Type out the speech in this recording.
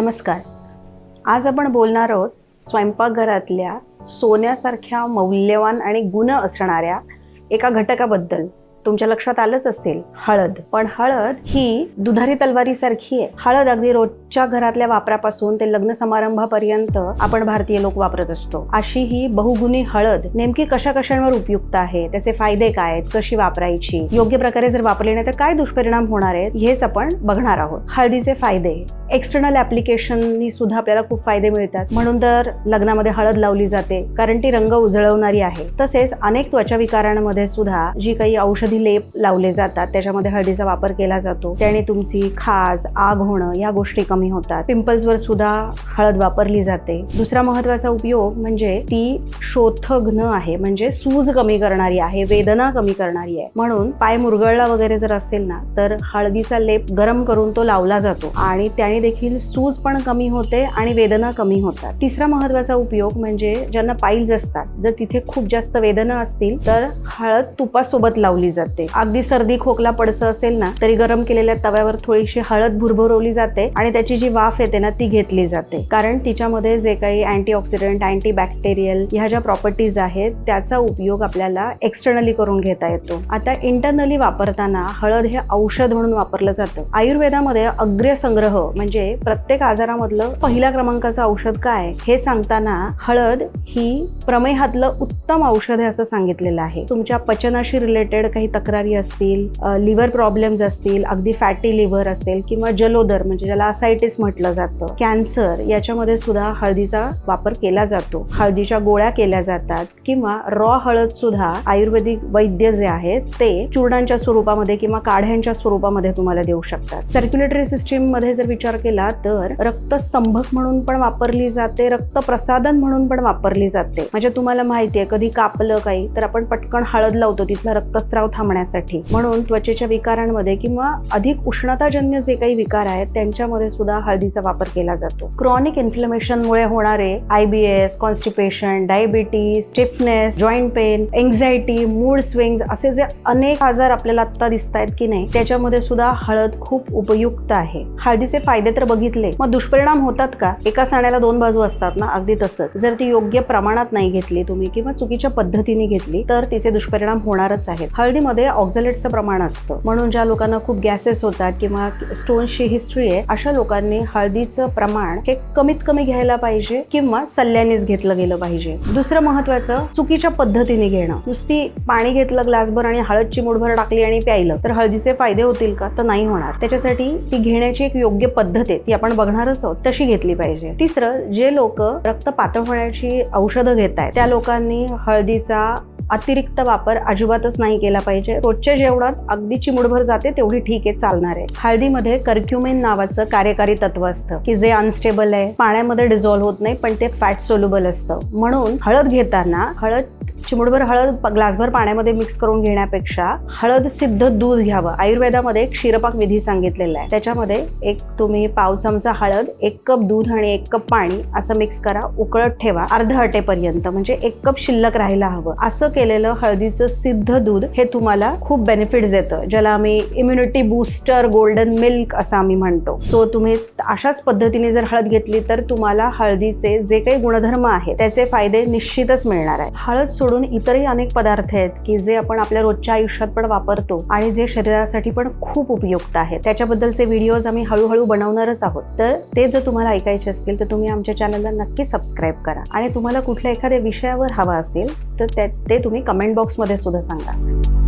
नमस्कार. आज आपण बोलणार आहोत स्वयंपाकघरातल्या सोन्यासारख्या मौल्यवान आणि गुण असणाऱ्या एका घटकाबद्दल. तुमच्या लक्षात आलंच असेल हळद. पण हळद ही दुधारी तलवारीसारखी आहे. हळद अगदी रोजच्या घरातल्या वापरापासून ते लग्न समारंभापर्यंत आपण भारतीय लोक वापरत असतो. अशी ही बहुगुणी हळद नेमकी कशा कशांवर उपयुक्त आहे? त्याचे फायदे काय आहेत? कशी वापरायची? योग्य प्रकारे जर वापरली नाही तर काय दुष्परिणाम होणार आहेत? हेच आपण बघणार आहोत. हळदीचे फायदे. एक्सटर्नल ऍप्लिकेशननी सुद्धा आपल्याला खूप फायदे मिळतात. म्हणून तर लग्नामध्ये हळद लावली जाते. कारण ती रंग उजळवणारी आहे. तसेच अनेक त्वचा विकारांमध्ये सुद्धा जी काही औषधी लेप लावले जातात त्याच्यामध्ये हळदीचा वापर केला जातो त्याने तुमची खाज आग होणं या गोष्टी कमी होतात. पिंपल्सवर सुद्धा हळद वापरली जाते. दुसरा महत्त्वाचा उपयोग म्हणजे ती शोथघ्न आहे म्हणजे सूज कमी करणारी आहे वेदना कमी करणारी आहे. म्हणून पाय मुरगळला वगैरे जर असेल ना तर हळदीचा लेप गरम करून तो लावला जातो आणि त्याने देखील सूज पण कमी होते आणि वेदना कमी होतात. तिसरा महत्त्वाचा उपयोग म्हणजे ज्यांना पाईल्स असतात जर तिथे खूप जास्त वेदना असतील तर हळद तुपासोबत लावली जाते. अगदी सर्दी खोकला पडसं असेल ना तरी गरम केलेल्या तव्यावर थोडीशी हळद भुरभुरवली जाते आणि त्याची जी वाफ येते ना ती घेतली जाते. कारण तिच्यामध्ये जे काही अँटीऑक्सिडंट अँटी बॅक्टेरियल ह्या ज्या प्रॉपर्टीज आहेत त्याचा उपयोग आपल्याला एक्सटर्नली करून घेता येतो. आता इंटरनली वापरताना हळद हे औषध म्हणून वापरलं जातं. आयुर्वेदामध्ये अग्र्य संग्रह म्हणजे प्रत्येक आजारामधलं पहिल्या क्रमांकाचं औषध काय हे सांगताना हळद ही प्रमेहातलं उत्तम औषध आहे असं सांगितलेलं आहे. तुमच्या पचनाशी रिलेटेड काही तक्रारी असतील लिव्हर प्रॉब्लेम्स असतील अगदी फॅटी लिव्हर असेल किंवा जलोदर म्हणजे ज्याला असायटिस म्हटलं जातं कॅन्सर याच्यामध्ये सुद्धा हळदीचा वापर केला जातो. हळदीच्या गोळ्या केल्या जातात किंवा रॉ हळद सुद्धा आयुर्वेदिक वैद्य जे आहेत ते चूर्णांच्या स्वरूपामध्ये किंवा काढ्यांच्या स्वरूपामध्ये तुम्हाला देऊ शकतात. सर्क्युलेटरी सिस्टीममध्ये जर विचार केला तर रक्तस्तंभक म्हणून पण वापरली जाते रक्त प्रसादन म्हणून पण वापरली जाते. म्हणजे तुम्हाला माहितीये कधी कापलं काही तर आपण पटकन हळद लावतो तिथला रक्तस्राव थांबण्यासाठी. म्हणून त्वचेच्या विकारांमध्ये किंवा अधिक उष्णताजन्य जे काही विकार आहेत त्यांच्यामध्ये सुद्धा हळदीचा वापर केला जातो. क्रॉनिक इन्फ्लमेशनमुळे होणारे I B S constipation diabetes stiffness joint pain anxiety mood swings असे जे अनेक आजार आपल्याला आत्ता दिसत आहेत की नाही त्याच्यामध्ये सुद्धा हळद खूप उपयुक्त आहे. हळदीचे फायदे तर बघितले. मग दुष्परिणाम होतात का? एका साण्याला दोन बाजू असतात ना? अगदी तसंच. जर ती योग्य प्रमाणात नाही घेतली तुम्ही किंवा चुकीच्या पद्धतीने घेतली तर तिचे दुष्परिणाम होणारच आहेत. मध्ये ऑक्झलेटचं प्रमाण असतं. म्हणून ज्या लोकांना खूप गॅसेस होतात किंवा स्टोनची हिस्ट्री आहे अशा लोकांनी हळदीचं प्रमाण हे कमीत कमी घ्यायला पाहिजे किंवा सल्ल्यानेच घेतलं गेलं पाहिजे. दुसरं महत्वाचं चुकीच्या पद्धतीने घेणं. नुसती पाणी घेतलं ग्लासभर आणि हळदची मुठभर टाकली आणि प्यायलं तर हळदीचे फायदे होतील का? तर नाही होणार. त्याच्यासाठी ती घेण्याची एक योग्य पद्धत आहे ती आपण बघणारच आहोत तशी घेतली पाहिजे. तिसरं जे लोक रक्त पातळ होण्याची औषधं घेत आहेत त्या लोकांनी हळदीचा अतिरिक्त वापर अजिबातच नाही केला पाहिजे. रोजच्या जेवणात अगदी चिमुडभर जाते तेवढी ठीक आहे चालणार आहे. हळदीमध्ये कर्क्युमेन नावाचं कार्यकारी तत्व असतं की जे अनस्टेबल आहे. पाण्यामध्ये डिझॉल्व्ह होत नाही पण ते फॅट सोल्युबल असतं. म्हणून हळद घेताना हळद चिमुडभर हळद ग्लासभर पाण्यामध्ये मिक्स करून घेण्यापेक्षा हळद सिद्ध दूध घ्यावं. आयुर्वेदामध्ये एक क्षीरपाक विधी सांगितलेला आहे. त्याच्यामध्ये एक तुम्ही पाव चमचा हळद एक कप दूध आणि एक कप पाणी असं मिक्स करा. उकळत ठेवा. अर्ध अटेपर्यंत. म्हणजे एक कप शिल्लक राहायला हवं. असं केलेलं हळदीचं सिद्ध दूध हे तुम्हाला खूप बेनिफिट्स देतं. ज्याला आम्ही इम्युनिटी बूस्टर गोल्डन मिल्क असं आम्ही म्हणतो. सो तुम्ही अशाच पद्धतीने जर हळद घेतली तर तुम्हाला हळदीचे जे काही गुणधर्म आहेत त्याचे फायदे निश्चितच मिळणार आहे हळद सोडून इतरही अनेक पदार्थ आहेत की जे आपण आपल्या रोजच्या आयुष्यात पण वापरतो आणि जे शरीरासाठी पण खूप उपयुक्त आहेत. त्याच्याबद्दलचे व्हिडिओज आम्ही हळूहळू बनवणारच आहोत. तर ते जर तुम्हाला ऐकायचे असतील तर तुम्ही आमच्या चॅनलला नक्की सबस्क्राईब करा. आणि तुम्हाला कुठल्या एखाद्या विषयावर हवा असेल तर ते तुम्ही कमेंट बॉक्समध्ये सुद्धा सांगा.